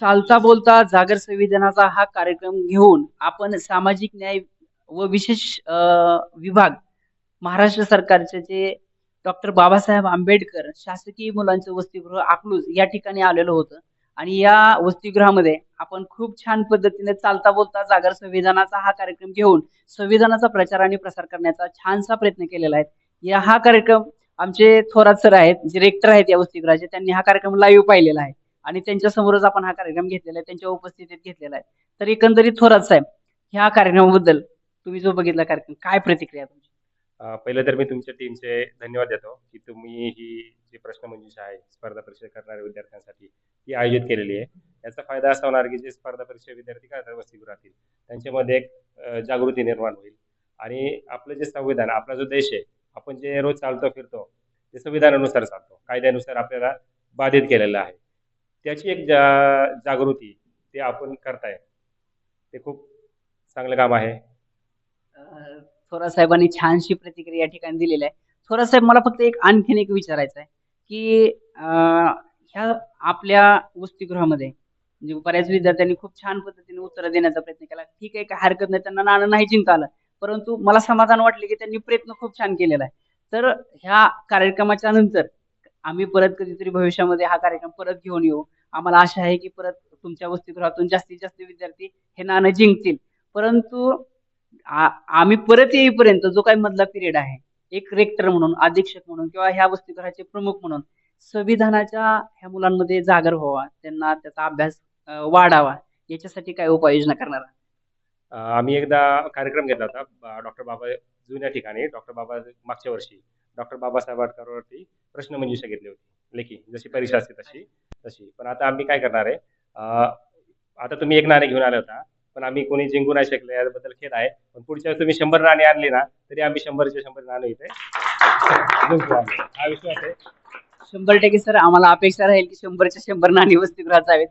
चालता बोलता जागर संविधानाचा हा कार्यक्रम घेऊन आपण सामाजिक न्याय व विशेष विभाग महाराष्ट्र सरकारचे जे डॉक्टर बाबासाहेब आंबेडकर शासकीय मुलांचं वसतिगृह अकलूज या ठिकाणी आलेलो होतं. आणि या वसतिगृहामध्ये आपण खूप छान पद्धतीने चालता बोलता जागर संविधानाचा हा कार्यक्रम घेऊन संविधानाचा प्रचार आणि प्रसार करण्याचा छानसा प्रयत्न केलेला आहे. या हा कार्यक्रम आमचे थोरात सर आहेत जे रेक्टर आहेत या वसतिगृहाचे त्यांनी हा कार्यक्रम लाईव्ह पाहिलेला आहे. आणि त्यांच्या समोरच आपण हा कार्यक्रम घेतलेला आहे त्यांच्या उपस्थितीत घेतलेला आहे. तर एकंदरीत थोरात साहेब ह्या कार्यक्रमाबद्दल तुम्ही जो बघितला कार्यक्रम काय प्रतिक्रिया तुमची? पहिलं तर मी तुमच्या टीमचे धन्यवाद देतो की तुम्ही ही जी प्रश्नमंजुषा आहे स्पर्धा परीक्षा करणाऱ्या विद्यार्थ्यांसाठी ती आयोजित केलेली आहे. याचा फायदा असा होणार की जे स्पर्धा परीक्षा विद्यार्थी करतात वसतिगृहातील त्यांच्यामध्ये एक जागृती निर्माण होईल. आणि आपलं जे संविधान आपला जो देश आहे आपण जे रोज चालतो फिरतो ते संविधानानुसार चालतो. कायद्यानुसार आपल्याला बाधित केलेलं आहे. त्याची एक जा जागृती ते आपण करताय ते खूप चांगलं काम आहे. थोरा साहेबांनी छानशी प्रतिक्रिया या ठिकाणी दिलेली आहे. थोरा साहेब मला फक्त एक आणखीन एक विचारायचं आहे की ह्या आपल्या वसतिगृहामध्ये म्हणजे बऱ्याच विद्यार्थ्यांनी खूप छान पद्धतीने उत्तर देण्याचा प्रयत्न केला. ठीक आहे काय हरकत नाही त्यांना नाणं नाही जिंकता आलं. परंतु मला समाधान वाटले की त्यांनी प्रयत्न खूप छान केलेला आहे. तर ह्या कार्यक्रमाच्या नंतर आम्ही परत कधीतरी भविष्यामध्ये हा कार्यक्रम परत घेऊन येऊ. आम्हाला आशा आहे की परत तुमच्या वसतिगृहातून जास्तीत जास्त विद्यार्थी हे नाणं जिंकतील. परंतु आ- आम्ही परत येईपर्यंत जो काही मधला पिरियड आहे एक रेक्टर म्हणून अधीक्षक म्हणून किंवा ह्या वसतिगृहाचे प्रमुख म्हणून संविधानाच्या ह्या मुलांमध्ये जागर व्हावा त्यांना त्याचा अभ्यास वाढावा याच्यासाठी काय उपाययोजना करणार आम्ही एकदा कार्यक्रम घेतला होता डॉक्टर बाबा जुन्या ठिकाणी डॉक्टर बाबा मागच्या वर्षी. डॉक्टर बाबासाहेब आंबेडकरवरती प्रश्नमंजुषा घेतली होती लेखी जशी परीक्षा असते तशी. तशी. पण आता आम्ही काय करणार आहे? आता तुम्ही एक नाणे घेऊन आले होता पण आम्ही कोणी जिंकू नाही शकले याबद्दल खेद आहे. पण पुढच्या वेळेस तुम्ही शंभर नाणे आणली ना तरी आम्ही शंभरचे शंभर नाणे इथे हा विश्वास आहे. शंभर टक्के सर आम्हाला अपेक्षा राहील की शंभरच्या शंभर नाणी वसतिगृहात जावेत.